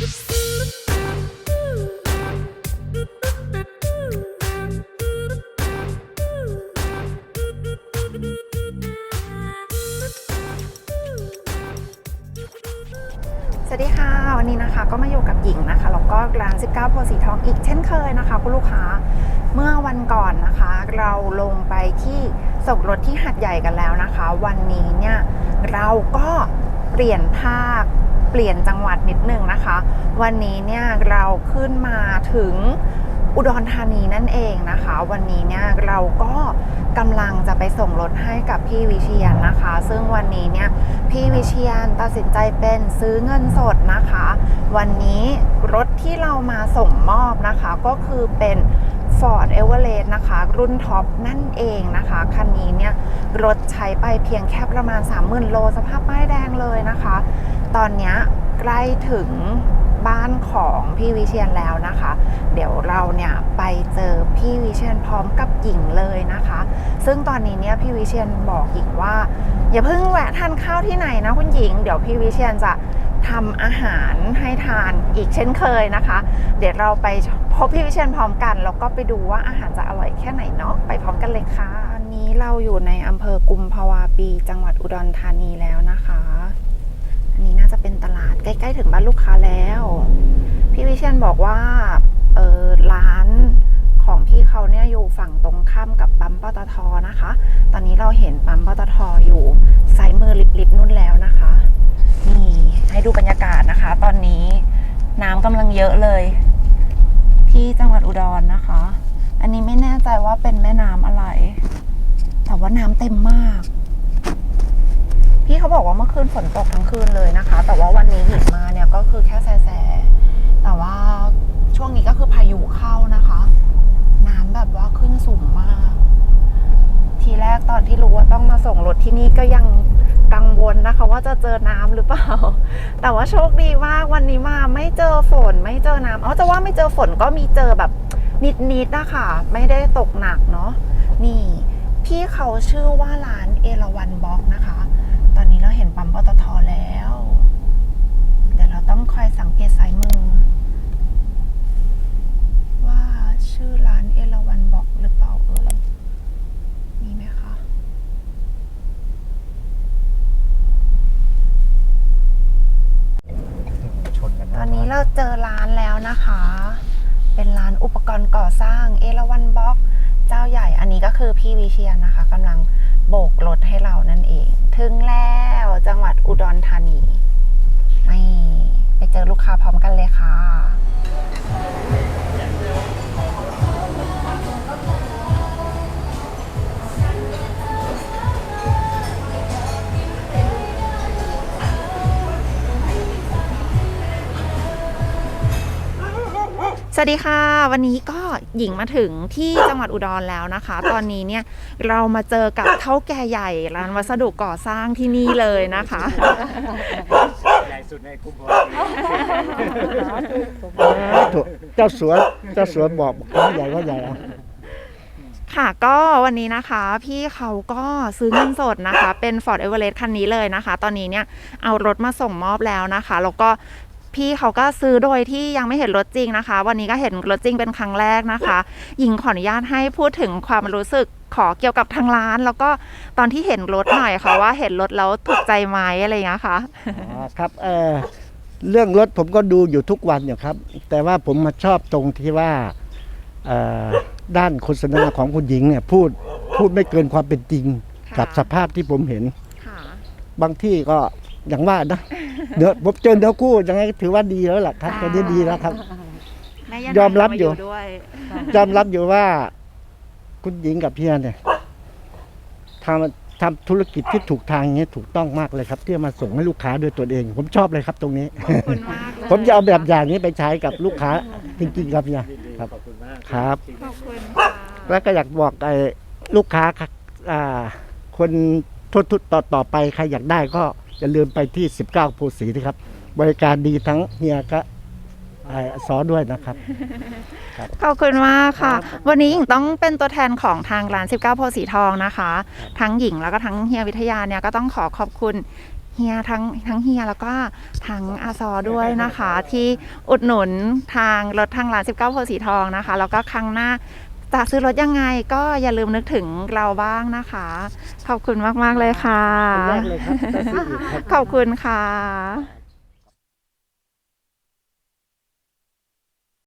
สวัสดีค่ะ วันนี้นะคะก็มาอยู่กับหญิงนะคะแล้วก็ร้าน 19โพสีทองอีกเช่นเคยนะคะ คุณลูกค้าเมื่อวันก่อนนะคะ เราลงไปที่ส่งรถที่หัดใหญ่กันแล้วนะคะ วันนี้เนี่ยเราก็เปลี่ยนภาค เปลี่ยนจังหวัดนิดนึงนะคะ วันนี้เนี่ยเราขึ้นมาถึงอุดรธานีนั่นเองนะคะ วันนี้เนี่ยเราก็กำลังจะไปส่งรถให้กับพี่วิเชียนนะคะ ซึ่งวันนี้เนี่ยพี่วิเชียนตัดสินใจเป็นซื้อเงินสดนะคะ วันนี้รถที่เรามาส่งมอบนะคะก็คือเป็น Ford Everest นะคะ รุ่นท็อปนั่นเองนะคะ คันนี้เนี่ย รถใช้ไปเพียงแค่ประมาณ 30,000 โลสภาพป้ายแดงเลยนะคะ ตอนนี้ใกล้ถึงบ้านของพี่วิเชียนแล้วนะคะ เดี๋ยวเราเนี่ยไปเจอพี่วิเชียนพร้อมกับหญิงเลยนะคะ ซึ่งตอนนี้เนี่ยพี่วิเชียนบอกหญิงว่า อย่าเพิ่งแวะทานข้าวที่ไหนนะคุณหญิง เดี๋ยวพี่วิเชียนจะทำอาหารให้ทานอีกเช่นเคยนะคะ เดี๋ยวเราไป บพี่วิเชียนพร้อมกัน แล้วก็ไปดูว่าอาหารจะอร่อยแค่ไหนเนาะไปพร้อมกันเลยค่ะตอนนี้เราอยู่ในอำเภอกุมภาวาปี จังหวัดอุดรธานีแล้วนะคะ อันนี้น่าจะเป็นตลาดใกล้ๆถึงบ้านลูกค้าแล้ว พี่วิเชียนบอกว่าเออร้านของพี่เขาเนี่ยอยู่ฝั่งตรงข้ามกับปั๊มปตทนะคะ ตอนนี้เราเห็นปั๊มปตทอยู่ซ้ายมือลิบๆนู่นแล้วนะคะ นี่ให้ดูบรรยากาศนะคะ ตอนนี้น้ำกำลังเยอะเลย อุดรนะคะ อันนี้ไม่แน่ใจว่าเป็นแม่น้ำอะไร แต่ว่าน้ำเต็มมาก พี่เขาบอกว่าเมื่อคืนฝนตกทั้งคืนเลยนะคะ แต่ว่าวันนี้หยิบมาเนี่ยก็คือแค่แสๆแต่ว่าช่วงนี้ก็คือพายุเข้านะคะ น้ำแบบว่าขึ้นสูงมาก ทีแรกตอนที่รู้ว่าต้องมาส่งรถที่นี่ก็ยังกังวลนะคะ ว่าจะเจอน้ำหรือเปล่า แต่ว่าโชคดีมากวันนี้มาไม่เจอฝนไม่เจอน้ำเอาจะว่าไม่เจอฝนก็มีเจอแบบ นิดๆนะคะไม่ได้ตกหนักเนาะนี่พี่เขาชื่อว่าร้านเอราวันบ็อกนะคะ ตอนนี้เราเห็นปั๊มปตทแล้ว เดี๋ยวเราต้องคอยสังเกตซ้ายมือ ว่าชื่อร้านเอราวันบ็อกหรือเปล่าเอ่ยมีไหมคะชนกันตอนนี้เราเจอร้านแล้วนะคะเป็นร้าน อุปกรณ์ก่อสร้างเอราวันบล็อก เจ้าใหญ่อันนี้ก็คือพี่วิเชียนนะคะกำลังโบกรถให้เรานั่นเอง ถึงแล้วจังหวัดอุดรธานีนี่ไปเจอลูกค้าพร้อมกันเลยค่ะ วัสดีค่ะ วันนี้ก็หญิงมาถึงที่จังหวัดอุดรแล้วนะคะ ตอนนี้เนี่ยเรามาเจอกับเท่าแก่ใหญ่ร้านวัสดุก่อสร้างที่นี่เลยนะคะ ใหญ่สุดในกรุงเทพถูกเจ้าสัวเจ้าสัวบอกว่าใหญ่ว่าใหญ่อะค่ะก็วันนี้นะคะพี่เขาก็ซื้อเงินสดนะคะ เป็น Ford Everest คันนี้เลยนะคะ ตอนนี้เนี่ยเอารถมาส่งมอบแล้วนะคะ แล้วก็ พี่เขาก็ซื้อโดยที่ยังไม่เห็นรถจริงนะคะ วันนี้ก็เห็นรถจริงเป็นครั้งแรกนะคะ หญิงขออนุญาตให้พูดถึงความรู้สึกขอเกี่ยวกับทางร้าน แล้วก็ตอนที่เห็นรถหน่อยค่ะว่าเห็นรถแล้วถูกใจไหมอะไรอย่างเงี้ยค่ะอ๋อครับเออเรื่องรถผมก็ดูอยู่ทุกวันอยู่ครับ แต่ว่าผมมาชอบตรงที่ว่าเอ่อด้านโฆษณาของคุณหญิงเนี่ยพูดพูดไม่เกินความเป็นจริงค่ะกับสภาพที่ผมเห็น ค่ะ บางที่ก็ อย่างว่านะเนื้อผมเจอเนื้อคู่ยังไงก็ถือว่าดีแล้วล่ะครับตอนนี้ดีแล้วครับแยันยอมรับอยู่าด้วยยอมรับอยู่ว่า คุณหญิงกับเพียเนี่ยทำทำธุรกิจที่ถูกทางอย่างนี้ถูกต้องมากเลยครับ ที่จะมาส่งให้ลูกค้าด้วยตัวเอง ผมชอบเลยครับตรงนี้ ขอบคุณมากเลยผมจะเอาแบบอย่างนี้ไปใช้กับลูกค้าจริงๆครับเนี่ยครับ ขอบคุณมากครับ ขอบคุณค่ะแล้วก็อยากบอกไอ้ลูกค้าครับอ่าคนทุกๆต่อต่อไปใครอยากได้ก็ อย่าลืมไปที่ 19 โพสีนะครับ บริการดีทั้งเฮียก็ไอ้ซอด้วยนะครับ ขอบคุณมากค่ะครับวันนี้หญิงต้องเป็นตัวแทนของทางร้าน 19 โพธิ์สีทองนะคะ ทั้งหญิงแล้วก็ทั้งเฮียวิทยาเนี่ยก็ต้องขอขอบคุณเฮียทั้งทั้งเฮียแล้วก็ทั้งอาซอด้วยนะคะ ที่อุดหนุนทางรถทางร้าน 19 โพธิ์สีทองนะคะ แล้วก็ครั้งหน้า จะซื้อรถยังไงก็อย่าลืมนึกถึงเราบ้างนะคะ ขอบคุณมาก ๆ เลยค่ะ ขอบคุณมากเลยครับถ้าซื้ออีกครับขอบคุณค่ะ